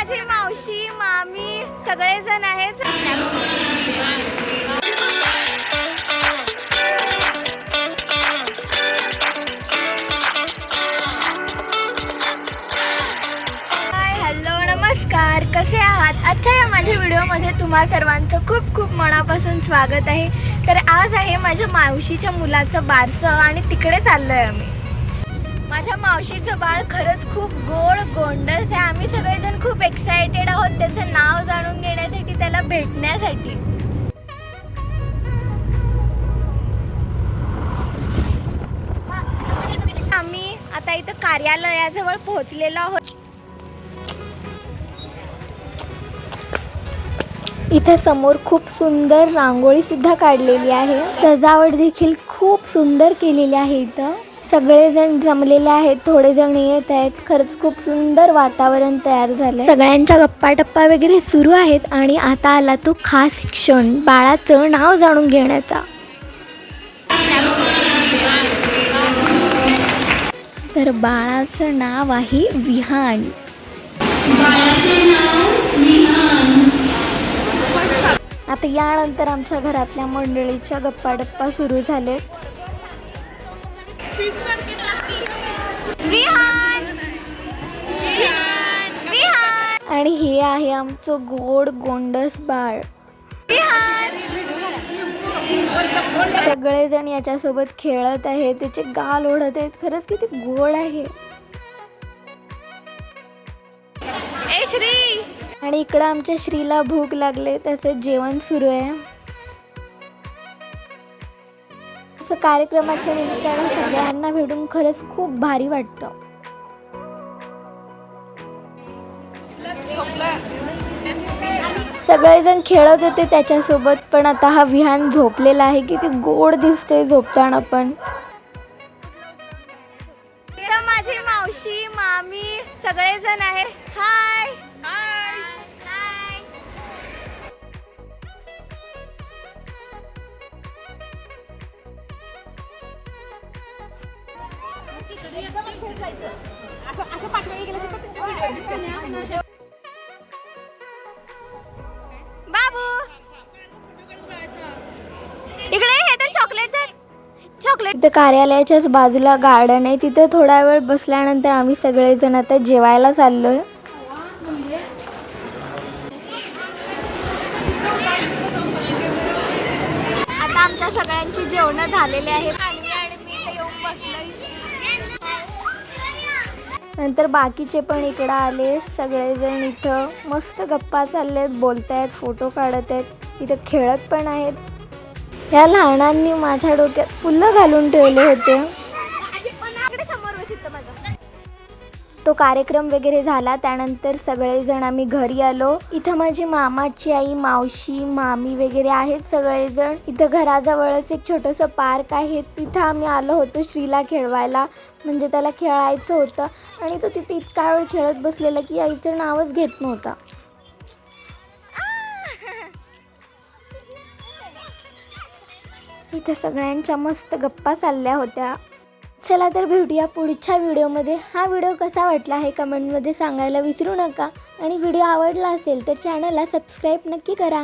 माझी मावशी मामी सगळेजण आहेत. हॅलो नमस्कार. कसे आहात? आजच्या या माझ्या व्हिडिओमध्ये तुम्हा सर्वांचं खूप खूप मनापासून स्वागत आहे. तर आज आहे माझ्या मावशीच्या मुलाचं बारसं आणि तिकडे चाललो आहे आम्ही. माझ्या मावशीचं बाळ खरंच खूप गोड गोंडस आहे. आम्ही सगळेजण खूप एक्सायटेड आहोत त्याचं नाव जाणून घेण्यासाठी त्याला भेटण्यासाठी. आम्ही आता इथं कार्यालयाजवळ पोहोचलेलो आहोत. इथे समोर खूप सुंदर रांगोळी सुद्धा काढलेली आहे. सजावट देखील खूप सुंदर केलेली आहे इथं. सगळेजण जमलेले आहेत थोडे जण येत आहेत. खरंच खूप सुंदर वातावरण तयार झालंय. सगळ्यांच्या गप्पा टप्पा वगैरे सुरू आहेत आणि आता आला तो खास क्षण बाळाचं नाव जाणून घेण्याचा. तर बाळाचं नाव आहे विहान. आता यानंतर आमच्या घरातल्या मंडळीच्या गप्पा टप्पा सुरू झालेत. आणि हे आहे आमचं गोड गोंडस बाळ. सगळेजण याच्यासोबत खेळत आहेत त्याचे गाल ओढत आहेत. खरंच किती गोड आहे. श्री! आणि इकडं आमच्या श्रीला भूक लागले त्याचं जेवण सुरू आहे. असं कार्यक्रमाच्या निमित्तानं सगळ्यांना भेटून खरंच खूप भारी वाटतं. सगळेजण खेळत होते त्याच्यासोबत पण आता हा विहान झोपलेला आहे की ते गोड दिसतोय झोपताना पण. माझी मावशी मामी सगळेजण आहे. हाय बाबू! इकडे हे तर चॉकलेट चॉकलेट इथं कार्यालयाच्याच बाजूला गार्डन आहे. तिथं थोडा वेळ बसल्यानंतर आम्ही सगळेजण आता जेवायला चाललोय. आता आमच्या सगळ्यांची जेवणं झालेली आहेत आणि मी येऊन बसलोय. नंतर बाकीचे पण इकडं आले. सगळेजण इथं मस्त गप्पा चालले आहेत बोलत आहेत फोटो काढत आहेत इथं खेळत पण आहेत. या लहानांनी माझ्या डोक्यात फुलं घालून ठेवले होते. तो कार्यक्रम वगैरे झाला. त्यानंतर सगळेजण आम्ही घरी आलो. इथं माझी मामाची आई मावशी मामी वगैरे आहेत सगळेजण. इथं घराजवळच एक छोटंसं पार्क आहे. तिथं आम्ही आलो होतो श्रीला खेळवायला. म्हणजे त्याला खेळायचं होतं. आणि तो तिथे इतका वेळ खेळत बसलेला की आईचं नावच घेत नव्हता. इथं सगळ्यांच्या मस्त गप्पा चालल्या होत्या. चला तर भेटूया पुढच्या व्हिडिओमध्ये. हा व्हिडिओ कसा वाटला हे कमेंटमध्ये सांगायला विसरू नका. आणि व्हिडिओ आवडला असेल तर चॅनलला सबस्क्राईब नक्की करा.